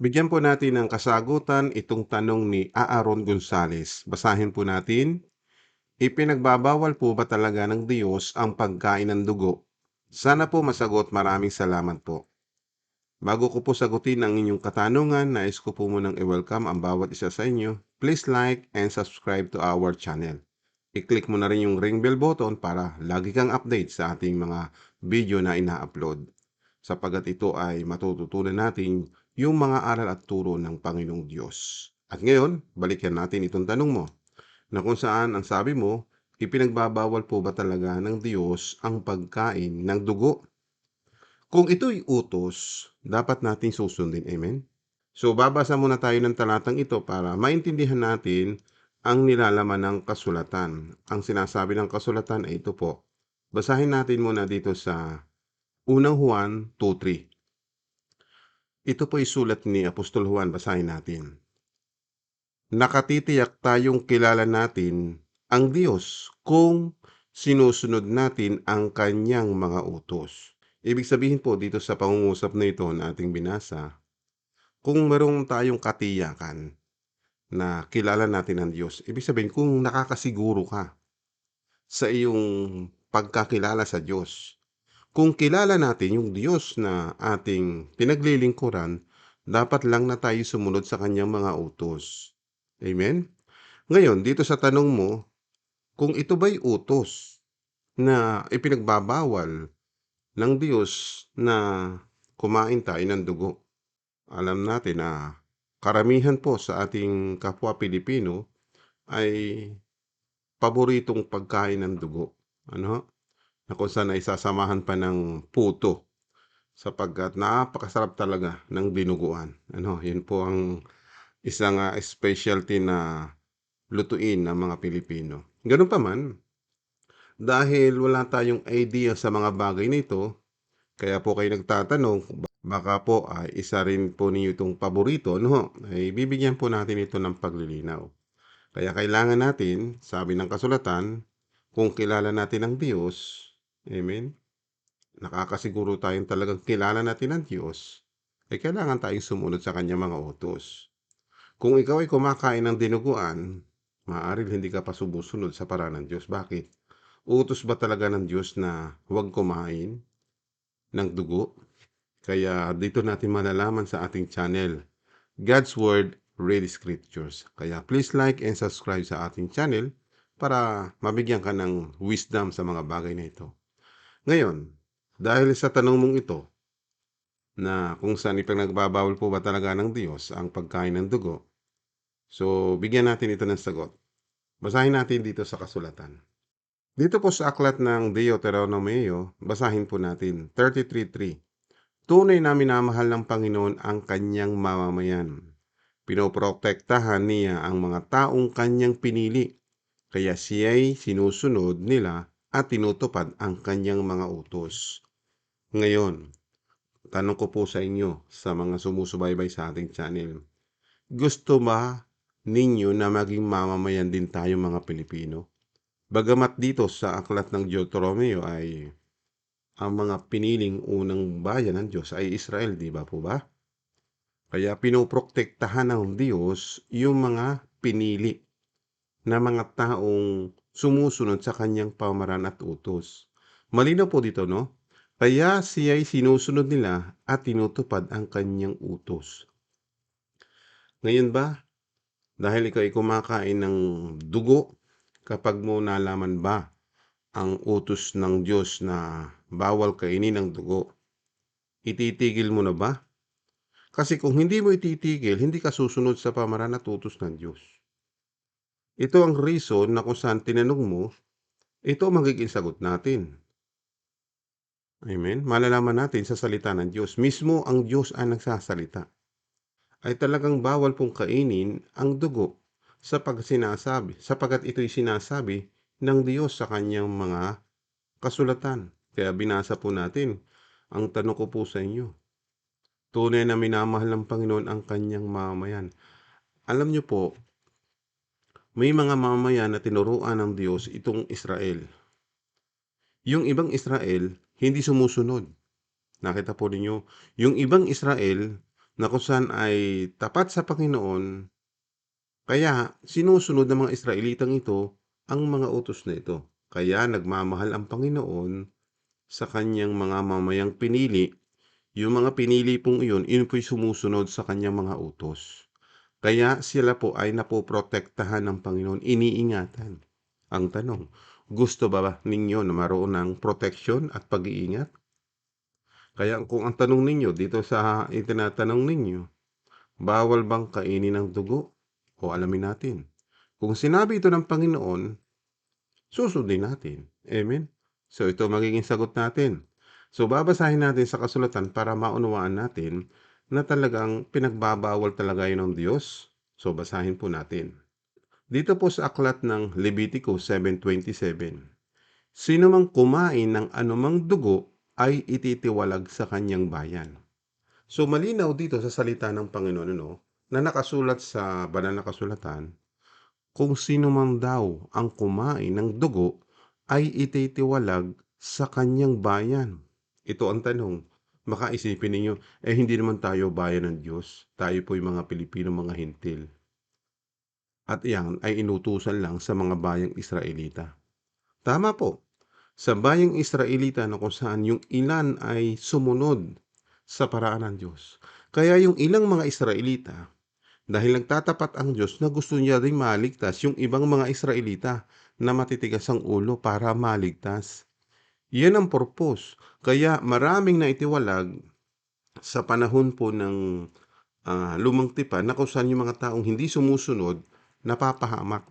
Bigyan po natin ng kasagutan itong tanong ni Aaron Gonzales. Basahin po natin. Ipinagbabawal po ba talaga ng Diyos ang pagkain ng dugo? Sana po masagot. Maraming salamat po. Bago ko po sagutin ang inyong katanungan, nais ko po munang i-welcome ang bawat isa sa inyo. Please like and subscribe to our channel. I-click mo na rin yung ring bell button para lagi kang update sa ating mga video na ina-upload. Sapagat ito ay matututunan natin yung mga aral at turo ng Panginoong Diyos. At ngayon, balikan natin itong tanong mo na kung saan ang sabi mo, ipinagbabawal po ba talaga ng Diyos ang pagkain ng dugo? Kung ito'y utos, dapat nating susundin. Amen? So, babasa muna tayo ng talatang ito para maintindihan natin ang nilalaman ng kasulatan. Ang sinasabi ng kasulatan ay ito po. Basahin natin muna dito sa unang Juan 2.3. Ito po ay sulat ni Apostol Juan. Basahin natin. Nakatitiyak tayong kilala natin ang Diyos kung sinusunod natin ang kanyang mga utos. Ibig sabihin po dito sa pangungusap na ito na ating binasa, kung merong tayong katiyakan na kilala natin ang Diyos, ibig sabihin kung nakakasiguro ka sa iyong pagkakilala sa Diyos, kung kilala natin yung Diyos na ating pinaglilingkuran, dapat lang na tayo sumunod sa kanyang mga utos. Amen? Ngayon, dito sa tanong mo, kung ito ba'y utos na ipinagbabawal ng Diyos na kumain tayo ng dugo. Alam natin na karamihan po sa ating kapwa Pilipino ay paboritong pagkain ng dugo. Ano? Na kung saan ay sasamahan pa ng puto sapagkat napakasarap talaga ng dinuguan. Ano? Yun po ang isang uh, specialty na lutuin ng mga Pilipino. Ganun pa man, dahil wala tayong idea sa mga bagay nito, kaya po kayo nagtatanong, baka po ay isa rin po ninyo itong paborito, no? Ay bibigyan po natin ito ng paglilinaw. Kaya kailangan natin, sabi ng kasulatan, kung kilala natin ang Diyos, amen, nakakasiguro tayong talagang kilala natin ang Diyos, ay kailangan tayong sumunod sa kanyang mga utos. Kung ikaw ay kumakain ng dinuguan, maaaring hindi ka pa sumusunod sa paraan ng Diyos. Bakit? Utos ba talaga ng Diyos na huwag kumain ng dugo? Kaya dito natin malalaman sa ating channel, God's Word, Read Scriptures. Kaya please like and subscribe sa ating channel para mabigyan ka ng wisdom sa mga bagay na ito. Ngayon, dahil sa tanong mong ito, na kung saan ipinagbabawal po ba talaga ng Diyos ang pagkain ng dugo, so bigyan natin ito ng sagot. Basahin natin dito sa kasulatan. Dito po sa aklat ng Deuteronomio, basahin po natin 33.3. Tunay na minamahal ng Panginoon ang kanyang mamamayan. Pinoprotektahan niya ang mga taong kanyang pinili, kaya siya'y sinusunod nila at tinutupad ang kanyang mga utos. Ngayon, tanong ko po sa inyo, sa mga sumusubaybay sa ating channel, gusto ba ninyo na maging mamamayan din tayo mga Pilipino? Bagamat dito sa aklat ng Deuteronomio ay ang mga piniling unang bayan ng Diyos ay Israel, di ba po ba? Kaya pinoprotektahan ng Diyos yung mga pinili na mga taong sumusunod sa kanyang pamaran at utos. Malinaw po dito, no? Kaya siya ay sinusunod nila at tinutupad ang kanyang utos. Ngayon ba, dahil ikaw ay kumakain ng dugo kapag mo nalaman ba ang utos ng Diyos na bawal kainin ng dugo, ititigil mo na ba? Kasi kung hindi mo ititigil, hindi ka susunod sa pamaran at utos ng Diyos. Ito ang reason na kung saan tinanong mo, ito magiging sagot natin. Amen? Malalaman natin sa salita ng Diyos. Mismo ang Diyos ang nagsasalita. Ay talagang bawal pong kainin ang dugo sa pagsinasabi, sapagat ito'y sinasabi ng Diyos sa kanyang mga kasulatan. Kaya binasa po natin, ang tanong ko po sa inyo, tunay na minamahal ng Panginoon ang kanyang mamayan. Alam niyo po, may mga mamayan na tinuruan ng Diyos itong Israel. Yung ibang Israel, hindi sumusunod. Nakita po ninyo, yung ibang Israel, na kung ay tapat sa Panginoon, kaya sinusunod ng mga Israelitang ito ang mga utos na ito. Kaya nagmamahal ang Panginoon sa kanyang mga mamayang pinili. Yung mga pinili pong iyon, yun po'y sumusunod sa kanyang mga utos. Kaya sila po ay napoprotektahan ng Panginoon, iniingatan. Ang tanong, gusto ba ninyo na maroon ng protection at pag-iingat? Kaya kung ang tanong ninyo dito sa itinatanong ninyo, bawal bang kainin ng dugo? O alamin natin. Kung sinabi ito ng Panginoon, susundin natin. Amen? So ito magiging sagot natin. So babasahin natin sa kasulatan para maunawaan natin na talagang pinagbabawal talaga yun ng Diyos. So basahin po natin. Dito po sa aklat ng Levitico 7.27, Sino mang kumain ng anumang dugo ay ititiwalag sa kanyang bayan. So malinaw dito sa salita ng Panginoon no, na nakasulat sa banal na kasulatan, kung sino man daw ang kumain ng dugo ay ititiwalag sa kanyang bayan. Ito ang tanong. Makaisipin ninyo, eh hindi naman tayo bayan ng Diyos. Tayo po'y mga Pilipino, mga hintil. At iyan ay inutusan lang sa mga bayang Israelita. Tama po. Sa bayang Israelita na kung saan yung ilan ay sumunod sa paraan ng Diyos. Kaya yung ilang mga Israelita, dahil nagtatapat ang Diyos na gusto niya rin maligtas yung ibang mga Israelita na matitigas ang ulo para maligtas. Yan ang purpose. Kaya maraming naitiwalag sa panahon po ng uh, lumang tipan na kung yung mga taong hindi sumusunod napapahamak.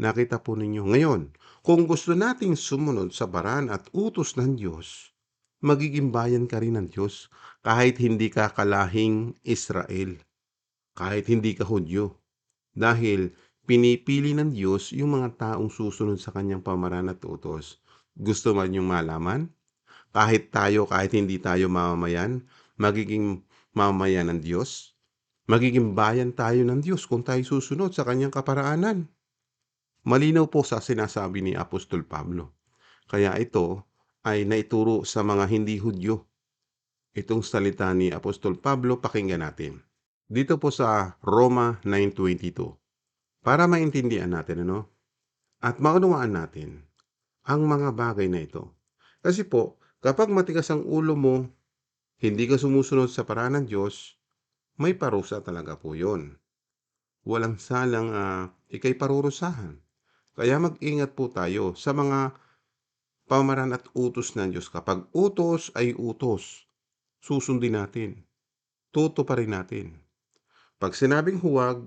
Nakita po ninyo. Ngayon, kung gusto nating sumunod sa baran at utos ng Diyos, magiging bayan ka rin ng Diyos kahit hindi ka kalahing Israel, kahit hindi ka Hudyo. Dahil pinipili ng Diyos yung mga taong susunod sa kanyang pamaran at utos. Gusto man yung malaman? Kahit tayo, kahit hindi tayo mamamayan, magiging mamamayan ng Diyos? Magiging bayan tayo ng Diyos kung tayo susunod sa kanyang kaparaanan. Malinaw po sa sinasabi ni Apostol Pablo. Kaya ito ay naituro sa mga hindi Hudyo. Itong salita ni Apostol Pablo, pakinggan natin. Dito po sa Roma 9.22. Para maintindihan natin, ano? At maunawaan natin ang mga bagay na ito. Kasi po, kapag matigas ang ulo mo, hindi ka sumusunod sa paraan ng Diyos, may parusa talaga po yon. Walang salang uh, ikay parurusahan. Kaya mag-ingat po tayo sa mga pamaran at utos ng Diyos. Kapag utos ay utos, susundin natin. Tuto pa rin natin. Pag sinabing huwag,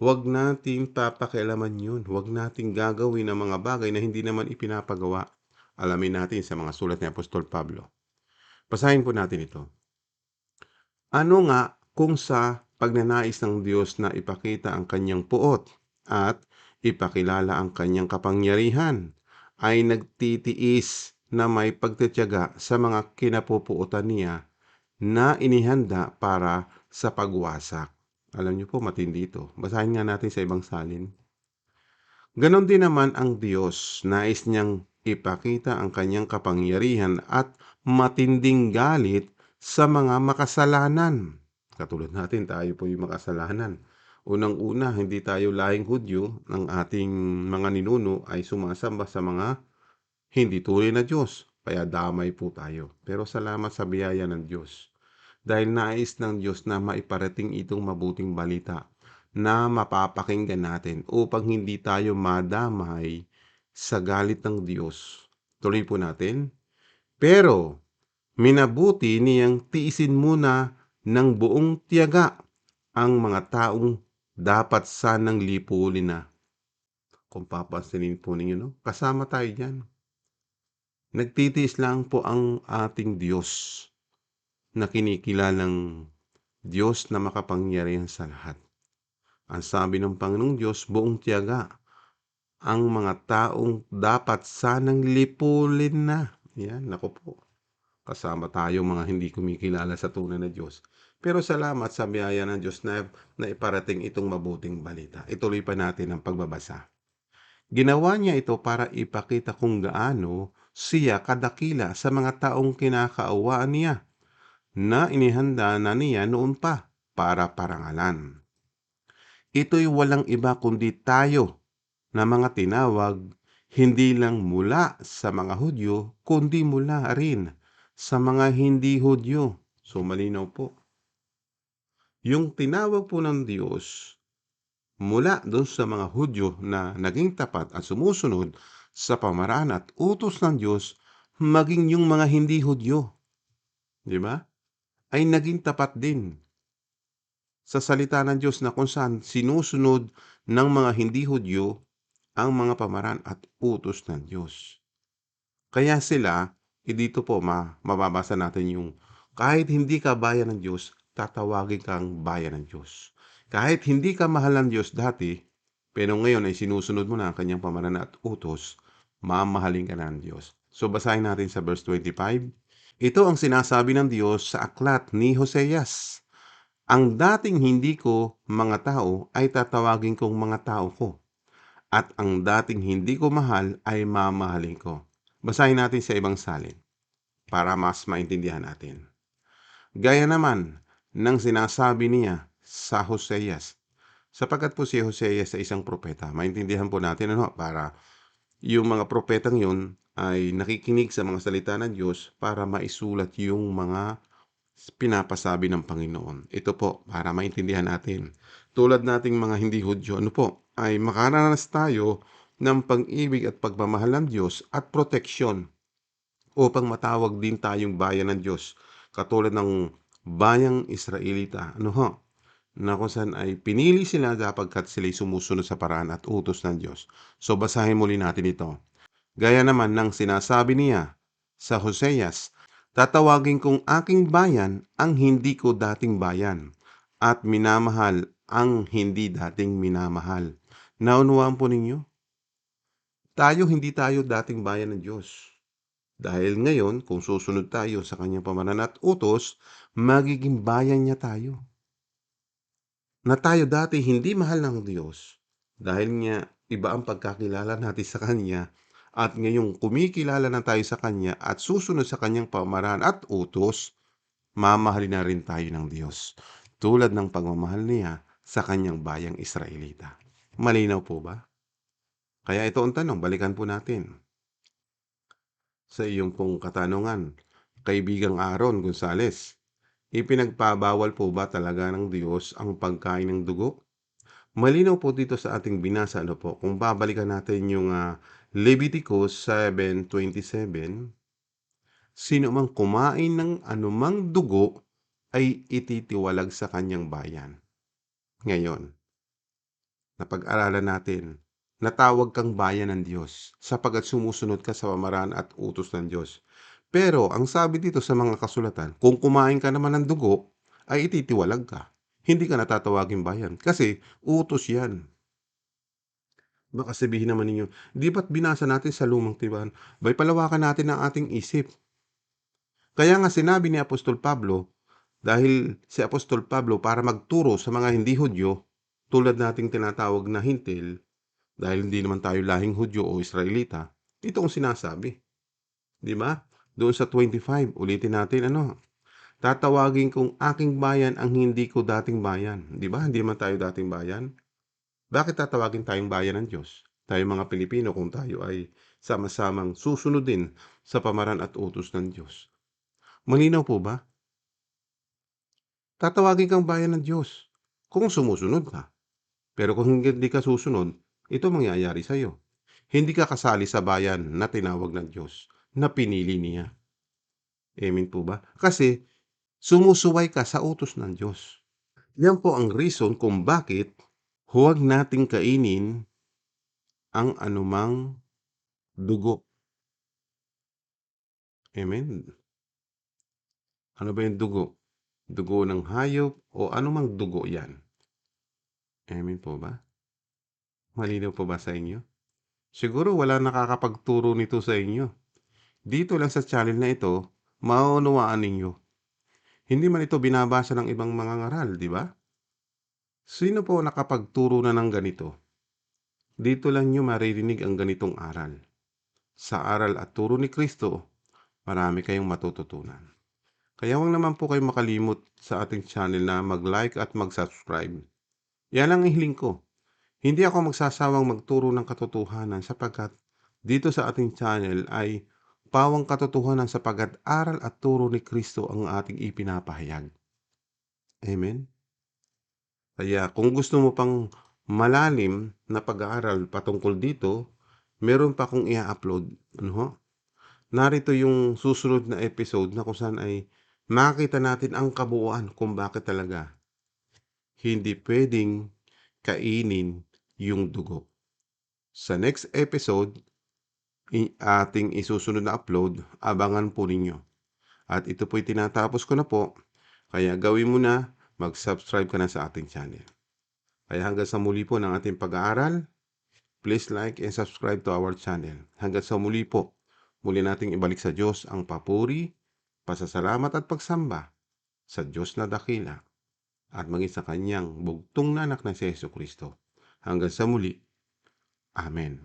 huwag nating papakialaman yun. Huwag nating gagawin ang mga bagay na hindi naman ipinapagawa. Alamin natin sa mga sulat ni Apostol Pablo. Basahin po natin ito. Ano nga kung sa pagnanais ng Diyos na ipakita ang kanyang puot at ipakilala ang kanyang kapangyarihan ay nagtitiis na may pagtityaga sa mga kinapupuutan niya na inihanda para sa pagwasak. Alam niyo po, matindi ito. Basahin nga natin sa ibang salin. Ganon din naman ang Diyos, nais niyang ipakita ang kanyang kapangyarihan at matinding galit sa mga makasalanan Katulad natin, tayo po yung makasalanan. Unang-una, hindi tayo lahing Hudyo, ang ating mga ninuno ay sumasamba sa mga hindi tunay na Diyos. Kaya damay po tayo. Pero salamat sa biyaya ng Diyos. Dahil nais ng Diyos na maiparating itong mabuting balita na mapapakinggan natin upang hindi tayo madamay sa galit ng Diyos. Tuloy po natin. Pero, minabuti niyang tiisin muna ng buong tiyaga ang mga taong dapat sanang lipulin na. Kung papansinin po ninyo, no? kasama tayo dyan. Nagtitiis lang po ang ating Diyos na kinikilalang Diyos na makapangyarihan sa lahat. Ang sabi ng Panginoong Diyos, buong tiyaga, ang mga taong dapat sanang lipulin na. Yan, nako po. Kasama tayo mga hindi kumikilala sa tunay na Diyos. Pero salamat sa biyaya ng Diyos na, na iparating itong mabuting balita. Ituloy pa natin ang pagbabasa. Ginawa niya ito para ipakita kung gaano siya kadakila sa mga taong kinakaawaan niya. Na inihanda na niya noon pa para parangalan. Ito'y walang iba kundi tayo na mga tinawag hindi lang mula sa mga Hudyo kundi mula rin sa mga hindi Hudyo. So malinaw po. Yung tinawag po ng Diyos mula doon sa mga Hudyo na naging tapat at sumusunod sa pamaraan at utos ng Diyos maging yung mga hindi Hudyo. Di ba? Ay naging tapat din sa salita ng Diyos na kung saan sinusunod ng mga hindi Hudyo ang mga pamaraan at utos ng Diyos. Kaya sila, eh dito po ma, mababasa natin yung kahit hindi ka bayan ng Diyos, tatawagin kang bayan ng Diyos. Kahit hindi ka mahal ng Diyos dati, pero ngayon ay sinusunod mo na ang kanyang pamaraan at utos, mamahalin ka na ng Diyos. So basahin natin sa verse 25. Ito ang sinasabi ng Diyos sa aklat ni Hoseas. Ang dating hindi ko mga tao ay tatawagin kong mga tao ko. At ang dating hindi ko mahal ay mamahalin ko. Basahin natin sa ibang salin para mas maintindihan natin. Gaya naman ng sinasabi niya sa Hoseas. Sapagkat po si Hoseas ay isang propeta, maintindihan po natin ano, para yung mga propetang yun ay nakikinig sa mga salita ng Diyos para maisulat yung mga pinapasabi ng Panginoon. Ito po, para maintindihan natin. Tulad nating mga hindi Hudyo, ano po, ay makaranas tayo ng pag-ibig at pagmamahal ng Diyos at proteksyon upang matawag din tayong bayan ng Diyos. Katulad ng bayang Israelita. Ano ho? Na kung saan ay pinili sila sapagkat sila'y sumusunod sa paraan at utos ng Diyos. So basahin muli natin ito. Gaya naman ng sinasabi niya sa Hoseas, Tatawagin kong aking bayan ang hindi ko dating bayan at minamahal ang hindi dating minamahal. Naunawaan po ninyo? Tayo hindi tayo dating bayan ng Diyos. Dahil ngayon, kung susunod tayo sa kanyang pamanan at utos, magiging bayan niya tayo. Na tayo dati hindi mahal ng Diyos dahil niya iba ang pagkakilala natin sa Kanya at ngayong kumikilala na tayo sa Kanya at susunod sa Kanyang pamaraan at utos, mamahalin na rin tayo ng Diyos. Tulad ng pagmamahal niya sa Kanyang bayang Israelita. Malinaw po ba? Kaya ito ang tanong, balikan po natin. Sa iyong pong katanungan, kaibigang Aaron Gonzales, ipinagpabawal po ba talaga ng Diyos ang pagkain ng dugo? Malinaw po dito sa ating binasa ano po, kung babalikan natin yung uh, Leviticus 7.27, Sino mang kumain ng anumang dugo ay ititiwalag sa kanyang bayan. Ngayon, napag-aralan natin, natawag kang bayan ng Diyos sapagat sumusunod ka sa pamaraan at utos ng Diyos. Pero ang sabi dito sa mga kasulatan, kung kumain ka naman ng dugo, ay ititiwalag ka. Hindi ka natatawagin bayan kasi utos yan. Baka sabihin naman ninyo, di ba't binasa natin sa lumang tiban? Bay palawakan natin ang ating isip. Kaya nga sinabi ni Apostol Pablo, dahil si Apostol Pablo para magturo sa mga hindi Hudyo, tulad nating tinatawag na hintil, dahil hindi naman tayo lahing Hudyo o Israelita, ito ang sinasabi. Di ba? Doon sa 25, ulitin natin ano, tatawagin kong aking bayan ang hindi ko dating bayan. Di ba? Hindi man tayo dating bayan. Bakit tatawagin tayong bayan ng Diyos? Tayo mga Pilipino kung tayo ay sama-samang susunod din sa pamaran at utos ng Diyos. Malinaw po ba? Tatawagin kang bayan ng Diyos kung sumusunod ka. Pero kung hindi ka susunod, ito mangyayari sa iyo. Hindi ka kasali sa bayan na tinawag ng Diyos, na pinili niya. Amen po ba? Kasi sumusuway ka sa utos ng Diyos. Yan po ang reason kung bakit Huwag nating kainin ang anumang dugo. Amen. Ano ba yung dugo? Dugo ng hayop o anumang dugo yan. Amen po ba? Malinaw po ba sa inyo? Siguro wala nakakapagturo nito sa inyo. Dito lang sa channel na ito, maunawaan ninyo. Hindi man ito binabasa ng ibang mga ngaral, di ba? Sino po nakapagturo na ng ganito? Dito lang nyo maririnig ang ganitong aral. Sa aral at turo ni Kristo, marami kayong matututunan. Kaya huwag naman po kayong makalimot sa ating channel na mag-like at mag-subscribe. Yan ang hiling ko. Hindi ako magsasawang magturo ng katotohanan sapagkat dito sa ating channel ay pawang katotohanan sapagkat aral at turo ni Kristo ang ating ipinapahayag. Amen? Kaya kung gusto mo pang malalim na pag-aaral patungkol dito, meron pa akong i-upload. Ano ho? Narito yung susunod na episode na kung saan ay makita natin ang kabuuan kung bakit talaga hindi pwedeng kainin yung dugo. Sa next episode, ating isusunod na upload, abangan po ninyo. At ito po'y tinatapos ko na po, kaya gawin mo na, mag-subscribe ka na sa ating channel. Kaya hanggang sa muli po ng ating pag-aaral, please like and subscribe to our channel. Hanggang sa muli po, muli nating ibalik sa Diyos ang papuri, pasasalamat at pagsamba sa Diyos na dakila at maging sa kanyang bugtong na anak na si Yesu Kristo. Hanggang sa muli. Amen.